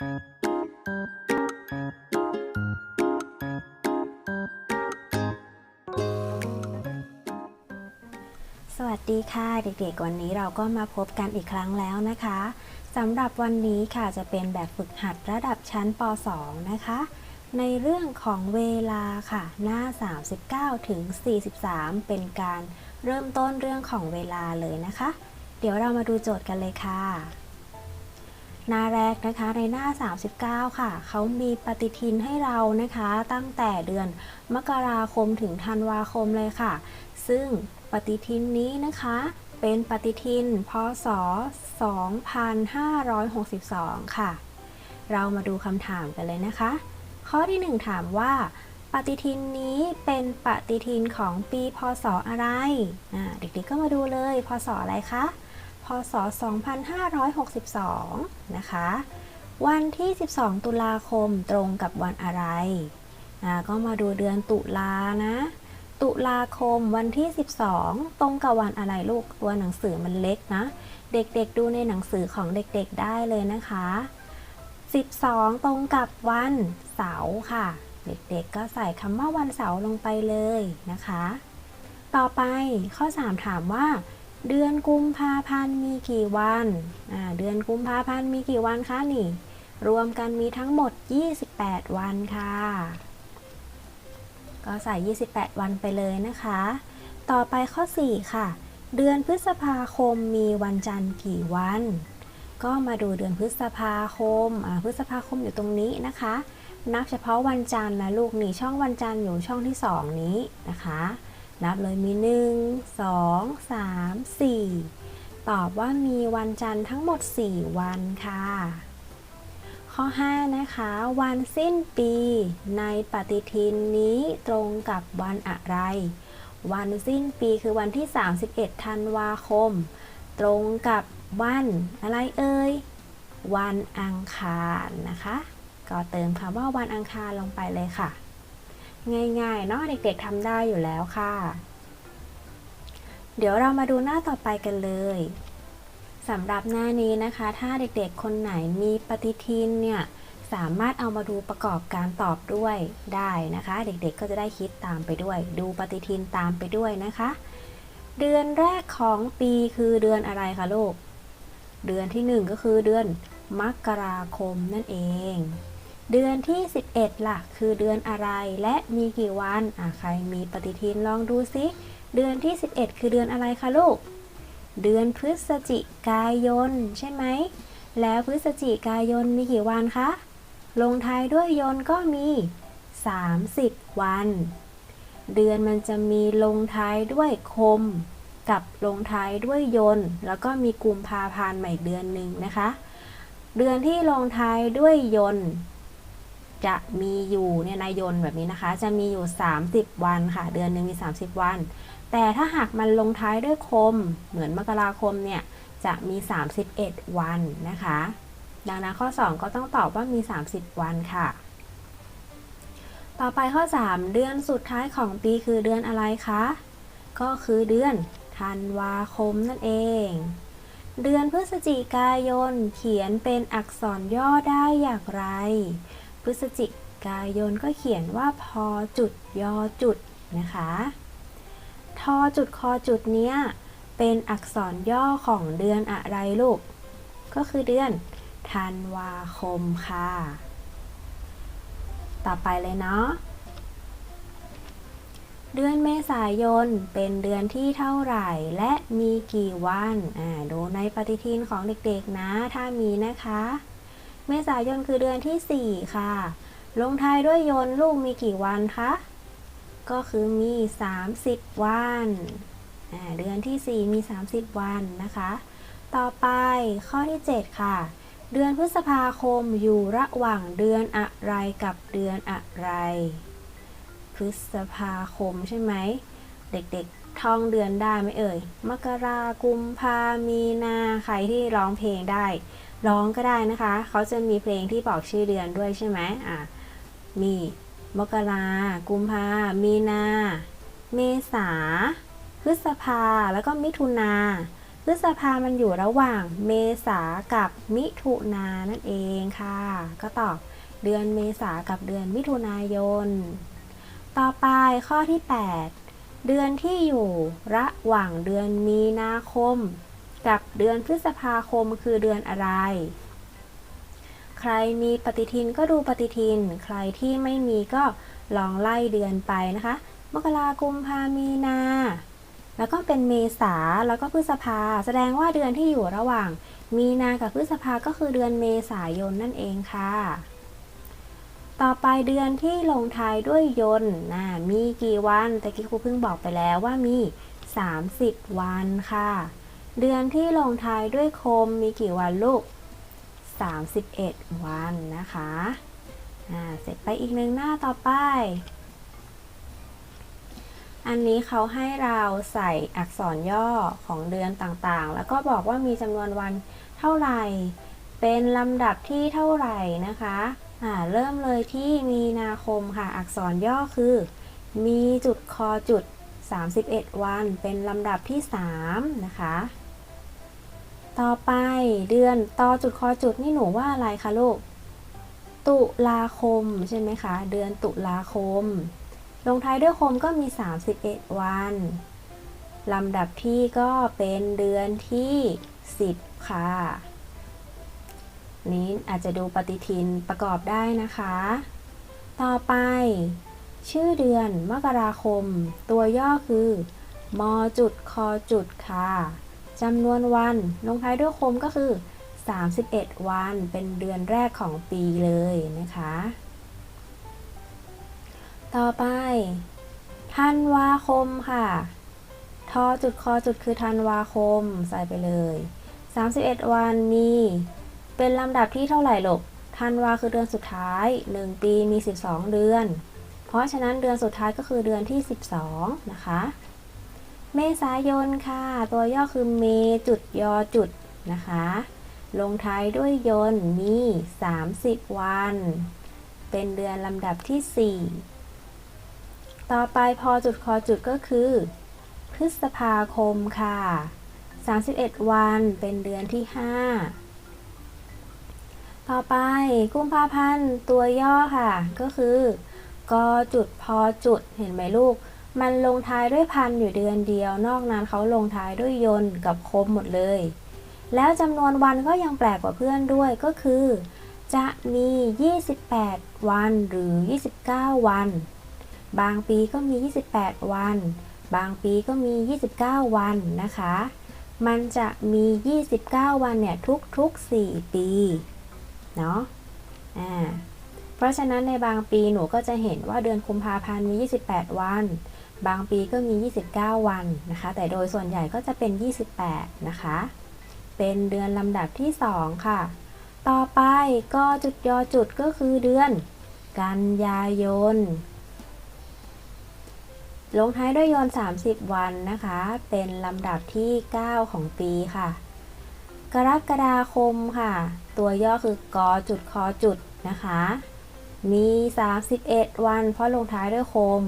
สวัสดีค่ะ เด็กๆ วันนี้เราก็มาพบกันอีกครั้งแล้วนะคะสำหรับวันนี้ค่ะจะเป็นแบบฝึกหัดระดับชั้นป .2 นะคะ ในเรื่องของเวลาค่ะ หน้า 39 ถึง 43 เป็นการเริ่มต้นเรื่องของเวลาเลยนะคะ เดี๋ยวเรามาดูโจทย์กันเลยค่ะ หน้าแรกนะคะในหน้า 39 ค่ะ เขามีปฏิทินให้เรานะคะตั้งแต่เดือนมกราคมถึงธันวาคมเลยค่ะ ซึ่งปฏิทินนี้นะคะเป็นปฏิทินพศ 2562 ค่ะ เรามาดูคำถามกันเลยนะคะ ข้อที่ 1 ถามว่า ปฏิทินนี้เป็นปฏิทินของปีพศอะไรอ่าเด็กๆก็มาดูเลย พศอะไรคะ ศ 2562 นะคะ วันที่ 12 ตุลาคมตรงกับวันอะไรอ่าก็มาดูเดือนตุลานะ ตุลาคมวันที่ 12 ตรงกับวันอะไรลูกตัวหนังสือมันเล็กนะ เด็กๆดูในหนังสือของเด็กๆได้เลยนะคะ 12 ตรงกับวันเสาร์ค่ะ เด็กๆก็ใส่คำว่าวันเสาร์ลงไปเลยนะคะ ต่อไปข้อ 3 ถามว่า เดือนกุมภาพันธ์มีกี่วันอ่าเดือนกุมภาพันธ์มีกี่วันคะนี่ รวมกันมีทั้งหมด 28 วันค่ะ ก็ใส่ 28 วันไปเลยนะคะ ต่อไปข้อ 4 ค่ะ เดือนพฤษภาคมมีวันจันทร์กี่วัน ก็มาดูเดือนพฤษภาคมอ่าพฤษภาคมอยู่ตรงนี้นะคะ นับเฉพาะวันจันทร์นะลูกนี่ช่องวันจันทร์อยู่ช่องที่ 2 นี้นะคะ นับเลยมี 1 2 3 4 ตอบว่ามีวันจันทร์ทั้งหมด 4 วันค่ะ ข้อ 5 นะคะ วันสิ้นปีในปฏิทินนี้ตรงกับวันอะไร วันสิ้นปีคือวันที่ 31 ธันวาคม ตรงกับวันอะไรเอ่ย วันอังคารนะคะ ก็เติมคำว่าวันอังคารลงไปเลยค่ะ ง่ายๆเนาะเด็กๆทำได้อยู่แล้วค่ะ เดี๋ยวเรามาดูหน้าต่อไปกันเลยสำหรับหน้านี้นะคะ ถ้าเด็กๆคนไหนมีปฏิทินเนี่ยสามารถเอามาดูประกอบการตอบด้วยได้นะคะ เด็กๆก็จะได้คิดตามไปด้วย ดูปฏิทินตามไปด้วยนะคะ เดือนแรกของปีคือเดือนอะไรคะลูก เดือนที่หนึ่งก็คือเดือนมกราคมนั่นเอง เดือนที่ 11ล่ะคือเดือนอะไร และมีกี่วันอะใครมีปฏิทินลองดูซิ เดือนที่ 11 คือเดือนอะไรคะลูก เดือนพฤศจิกายน ใช่ไหม แล้วพฤศจิกายนมีกี่วันคะ ลงท้ายด้วยยนก็มี 30 วัน เดือนมันจะมีลงท้ายด้วยคม กับลงท้ายด้วยยน แล้วก็มีกุมภาพันธ์ใหม่เดือนหนึ่งนะคะ เดือนที่ลงท้ายด้วยยนต์ จะมีอยู่เนี่ยนายยนแบบนี้นะคะ จะมีอยู่ 30 วันค่ะ เดือนหนึ่งมี 30 วัน แต่ถ้าหากมันลงท้ายด้วยคม เหมือนมกราคมเนี่ยจะมี 31 วันนะคะ ดังนั้นข้อ 2 ก็ต้องตอบว่ามี 30 วันค่ะ ต่อไปข้อ 3 เดือนสุดท้ายของปีคือเดือนอะไรคะ ก็คือเดือนธันวาคมนั่นเอง เดือนพฤศจิกายนเขียนเป็นอักษรย่อได้อย่างไร พฤศจิกายนก็เขียนว่าพอจุดยอจุดนะคะทอจุดคอจุดเนี้ยเป็นอักษรย่อของเดือนอะไรลูก ก็คือเดือนธันวาคมค่ะ ต่อไปเลยเนาะ เดือนเมษายนเป็นเดือนที่เท่าไหร่และมีกี่วัน อ่า ดูในปฏิทินของเด็กๆนะ ถ้ามีนะคะ เมษายนคือเดือนที่ 4 ค่ะ ลงท้ายด้วยยนต์ลูกมีกี่วันคะ ก็คือมี 30 วันเดือนที่ 4 มี 30 วันนะคะ ต่อไปข้อที่ 7 ค่ะ เดือนพฤษภาคมอยู่ระหว่างเดือนอะไรกับเดือนอะไร พฤษภาคมใช่ไหม เด็กๆท่องเดือนได้ไหมเอ่ย มกรากุมภามีนา ใครที่ร้องเพลงได้ ร้องก็ได้นะคะ เขาจะมีเพลงที่บอกชื่อเดือนด้วยใช่ไหมอะมีมกรากุมภามีนา เมษา พฤษภา แล้วก็มิถุนาพฤฤษภามันอยู่ระหว่างเมษากับมิถุนานั่นเองค่ะ ก็ตอบเดือนเมษากับเดือนมิถุนายน ต่อไปข้อที่ 8 เดือนที่อยู่ระหว่างเดือนมีนาคม กับเดือนพฤษภาคมคือเดือนอะไร ใครมีปฏิทินก็ดูปฏิทิน ใครที่ไม่มีก็ลองไล่เดือนไปนะคะ มกราคมพามีนา แล้วก็เป็นเมษา แล้วก็พฤษภา แสดงว่าเดือนที่อยู่ระหว่าง มีนากับพฤษภาก็คือเดือนเมษายนนั่นเองค่ะ ต่อไปเดือนที่ลงท้ายด้วยยนต์นะมีกี่วัน แต่กี้ครูเพิ่งบอกไปแล้วว่ามี 30 วันค่ะ เดือนที่ลงท้ายด้วยคมมีกี่วันลูก 31 วันนะคะอ่าเสร็จไปอีกหนึ่งหน้าต่อไป อันนี้เขาให้เราใส่อักษรย่อของเดือนต่างๆ แล้วก็บอกว่ามีจำนวนวันเท่าไหร่ เป็นลำดับที่เท่าไหร่นะคะอ่าเริ่มเลยที่มีนาคมค่ะ อักษรย่อคือ มีจุดคอจุด 31 วัน เป็นลำดับที่ 3 นะคะ ต่อไปเดือนต่อจุดคอจุดนี่หนูว่าอะไรคะลูก ตุลาคมใช่ไหมคะ เดือนตุลาคม ลงท้ายด้วยคมก็มี 31 วันลำดับที่ก็เป็นเดือนที่ 10 ค่ะ นี้อาจจะดูปฏิทินประกอบได้นะคะ ต่อไป ชื่อเดือนมกราคม ตัวย่อคือ มจุดคอจุดค่ะ จำนวนวันลงท้ายด้วยคมก็คือ 31 วันเป็นเดือนแรกของปีเลยนะคะ ต่อไปธันวาคมค่ะ ทอจุดคอจุดคือธันวาคมใส่ไปเลย 31 วันมี เป็นลำดับที่เท่าไหร่ลูกธันวาคือเดือนสุดท้าย 1 ปีมี 12 เดือน เพราะฉะนั้นเดือนสุดท้ายก็คือเดือนที่ 12 นะคะ เมษายนค่ะ ตัวย่อคือเมจุดยอจุดนะคะ ลงท้ายด้วยยนมี 30 วัน เป็นเดือนลำดับที่ 4 ต่อไปพอจุดคอจุดก็คือ พฤษภาคมค่ะ 31 วันเป็นเดือนที่ 5 ต่อไปกุมภาพันธ์ตัวย่อค่ะ ก็คือกอจุดพอจุดเห็นไหมลูก มันลงท้ายด้วยพันอยู่เดือนเดียว นอกนั้นเขาลงท้ายด้วยยนต์กับคมหมดเลย แล้วจำนวนวันก็ยังแปลกกว่าเพื่อนด้วยก็คือ จะมี 28 วันหรือ 29 วัน บางปีก็มี 28 วัน บางปีก็มี 29 วันนะคะ มันจะมี 29 วันเนี่ยทุกๆ 4 ปี เนาะอ่าเพราะฉะนั้นในบางปีหนูก็จะเห็นว่าเดือนกุมภาพันธ์มี 28 วัน บางปีก็มี 29 วันนะคะ แต่โดยส่วนใหญ่ก็จะเป็น 28 นะคะ เป็นเดือนลำดับที่ 2 ค่ะ ต่อไปก็จุดยอจุดก็คือเดือน กันยายน ลงท้ายด้วยยน 30 วันนะคะ เป็นลำดับที่ 9 ของปีค่ะ กรกฎาคมค่ะ ตัวย่อคือกอจุดคอจุดนะคะ มี 31 วัน เพราะลงท้ายด้วยคม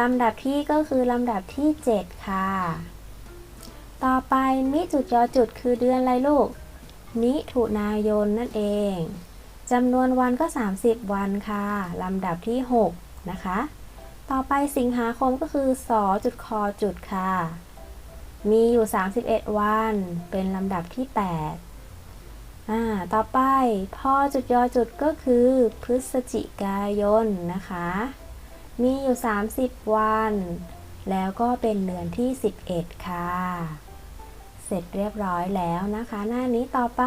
ลำดับที่ก็คือลำดับที่ 7 ค่ะ ต่อไปมิจุดยอจุดคือเดือนอะไรลูก มิถุนายนนั่นเองจำนวนวันก็ 30 วันค่ะลำดับที่ 6 นะคะ ต่อไปสิงหาคมก็คือสอจุดคอจุดค่ะ มีอยู่ 31 วัน เป็นลำดับที่ 8 อ่า ต่อไปพอจุดยอจุดก็คือพฤศจิกายนนะคะ มีอยู่ 30 วัน แล้วก็เป็นเดือนที่ 11 ค่ะ เสร็จเรียบร้อยแล้วนะคะ หน้านี้ต่อไป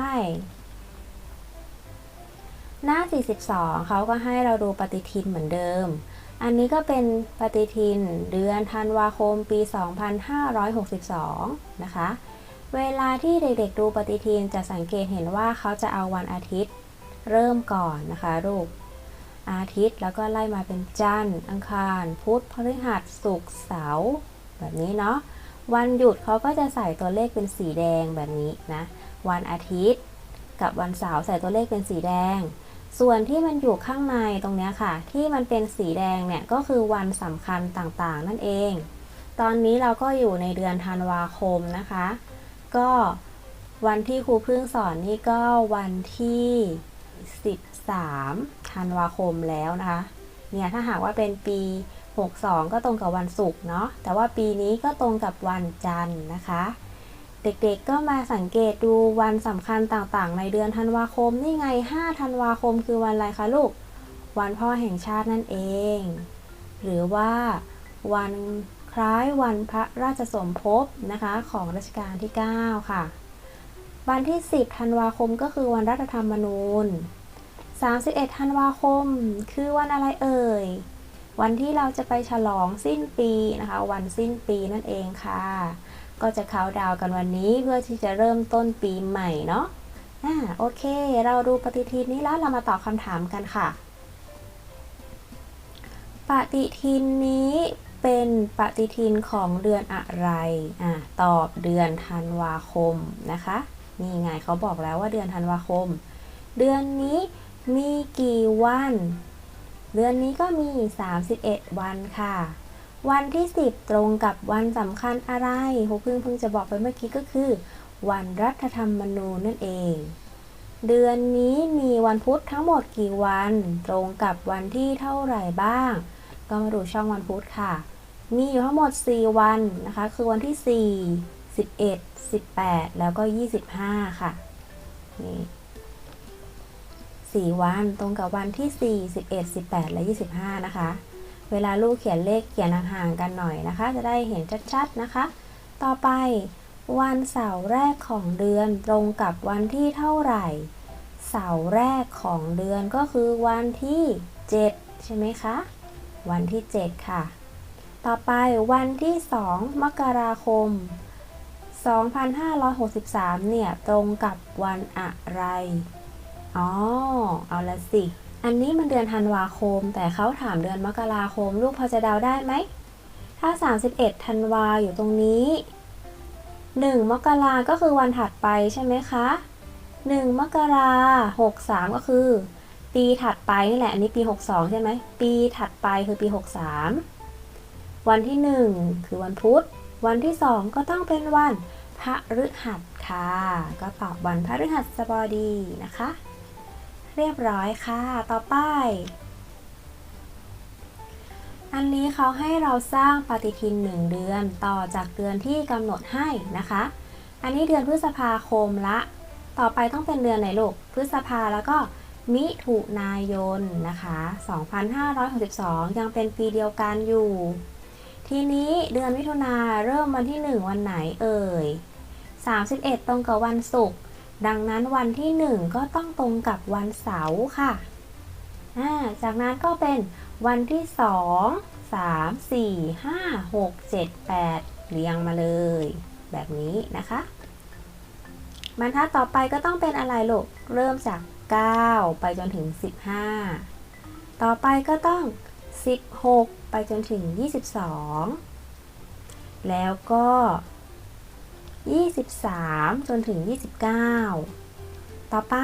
หน้า 42 เขาก็ให้เราดูปฏิทินเหมือนเดิม อันนี้ก็เป็นปฏิทินเดือนธันวาคมปี 2562 นะคะ เวลาที่เด็กๆดูปฏิทินจะสังเกตเห็นว่าเขาจะเอาวันอาทิตย์เริ่มก่อนนะคะลูก อาทิตย์แล้วก็ไล่มาเป็นจันทร์อังคาร พุธพฤหัสศุกร์เสาร์แบบนี้เนาะวันหยุดเขาก็จะใส่ตัวเลขเป็นสีแดงแบบนี้นะวันอาทิตย์กับวันเสาร์ใส่ตัวเลขเป็นสีแดง ส่วนที่มันอยู่ข้างในตรงนี้ค่ะ ที่มันเป็นสีแดงเนี่ยก็คือวันสำคัญต่างๆ นั่นเอง ตอนนี้เราก็อยู่ในเดือนธันวาคมนะคะ ก็วันที่ครูพึ่งสอนนี่ก็วันที่ 13ธันวาคมแล้วนะคะ เนี่ยถ้าหากว่าเป็นปี 62 ก็ตรงกับวันศุกร์เนาะ แต่ว่าปีนี้ก็ตรงกับวันจันทร์นะคะ เด็กๆก็มาสังเกตดูวันสำคัญต่างๆ ในเดือนธันวาคม นี่ไง 5 ธันวาคมคือวันอะไรคะลูก วันพ่อแห่งชาตินั่นเอง หรือว่าวันคล้ายวันพระราชสมภพนะคะของรัชกาลที่ 9 ค่ะ วันที่ 10 ธันวาคมก็คือวันรัฐธรรมนูญ 31 ธันวาคม คือวันอะไรเอ่ย วันที่เราจะไปฉลองสิ้นปีนะคะ วันสิ้นปีนั่นเองค่ะ ก็จะเขาดาวน์กันวันนี้เพื่อที่จะเริ่มต้นปีใหม่เนาะอ่าโอเค เราดูปฏิทินนี้แล้วเรามาตอบคำถามกันค่ะ ปฏิทินนี้เป็นปฏิทินของเดือนอะไร อ่าตอบเดือนธันวาคมนะคะ นี่ไงเขาบอกแล้วว่าเดือนธันวาคม เดือนนี้มีกี่วัน เดือนนี้ก็มี 31 วันค่ะ วันที่ 10 ตรงกับวันสำคัญอะไรครูพึ่งเพิ่งจะบอกไปเมื่อกี้ก็คือ วันรัฐธรรมนูญนั่นเอง เดือนนี้มีวันพุธทั้งหมดกี่วัน ตรงกับวันที่เท่าไหร่บ้าง ก็มาดูช่องวันพุธค่ะ มีอยู่ทั้งหมด 4 วันนะคะ คือวันที่ 4 11 18 แล้วก็ 25 ค่ะนี่4วันตรงกับวันที่ 4 11 18 และ 25 นะคะ เวลาลูกเขียนเลขเขียนห่างๆกันหน่อยนะคะ จะได้เห็นชัดๆนะคะ ต่อไปวันเสาร์แรกของเดือนตรงกับวันที่เท่าไหร่ เสาร์แรกของเดือนก็คือวันที่ 7 ใช่ไหมคะ วันที่ 7 ค่ะ ต่อไปวันที่ 2 มกราคม 2563 เนี่ย ตรงกับวันอะไร อ๋อ เอาละสิ อันนี้มันเดือนธันวาคม แต่เขาถามเดือนมกราคม ลูกพอจะเดาได้ไหม ถ้า 31 ธันวาอยู่ตรงนี้ 1 มกราก็คือวันถัดไปใช่ไหมคะ 1 มกรา63 ก็คือ ปีถัดไปนี่แหละ อันนี้ปี 62 ใช่ไหม ปีถัดไปคือปี 63 วันที่ 1 คือวันพุธ วันที่ 2 ก็ต้องเป็นวันพระฤหัสค่ะ ก็ตอบวันพระฤหัสบดีนะคะ เรียบร้อยค่ะ ต่อไป อันนี้เขาให้เราสร้างปฏิทิน 1 เดือนต่อจากเดือนที่กำหนดให้นะคะ อันนี้เดือนพฤษภาคมละ ต่อไปต้องเป็นเดือนไหนลูก พฤษภาแล้วก็มิถุนายนนะคะ 2562 ยังเป็นปีเดียวกันอยู่ ทีนี้เดือนมิถุนาเริ่มวันที่ 1 วันไหนเอ่ย 31 ตรงกับวันศุกร์ดังนั้นวันที่ 1 ก็ต้องตรงกับวันเสาร์ค่ะจากนั้นก็เป็นวันที่ 2 3 4 5 6 7 8 เรียงมาเลย แบบนี้นะคะบรรทัดต่อไปก็ต้องเป็นอะไรลูก เริ่มจาก 9 ไปจนถึง 15 ต่อไปก็ต้อง 16 ไปจนถึง 22 แล้วก็ 23 จนถึง 29 ต่อไป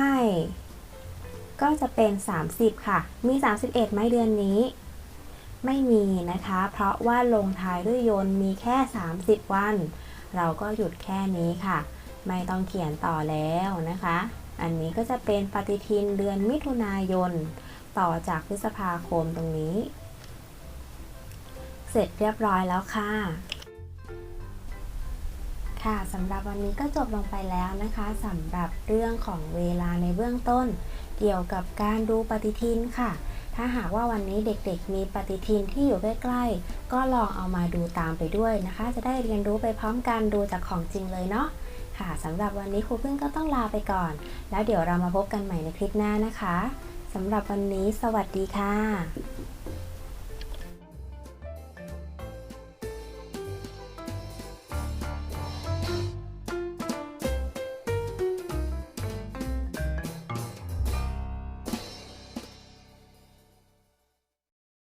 ก็จะเป็น 30 ค่ะ มี 31ไหมเดือนนี้ ไม่มีนะคะ เพราะว่าลงท้ายด้วยยนต์มีแค่ 30 วัน เราก็หยุดแค่นี้ค่ะ ไม่ต้องเขียนต่อแล้วนะคะ อันนี้ก็จะเป็นปฏิทินเดือนมิถุนายนต่อจากพฤษภาคมตรงนี้ เสร็จเรียบร้อยแล้วค่ะ ค่ะสำหรับวันนี้ก็จบลงไปแล้วนะคะสำหรับเรื่องของเวลาในเบื้องต้น เกี่ยวกับการดูปฏิทินค่ะ ถ้าหากว่าวันนี้เด็กๆ มีปฏิทินที่อยู่ใกล้ๆ ก็ลองเอามาดูตามไปด้วยนะคะ จะได้เรียนรู้ไปพร้อมกันดูจากของจริงเลยเนาะค่ะสำหรับวันนี้ครูพึ่งก็ต้องลาไปก่อน แล้วเดี๋ยวเรามาพบกันใหม่ในคลิปหน้านะคะสำหรับวันนี้สวัสดีค่ะ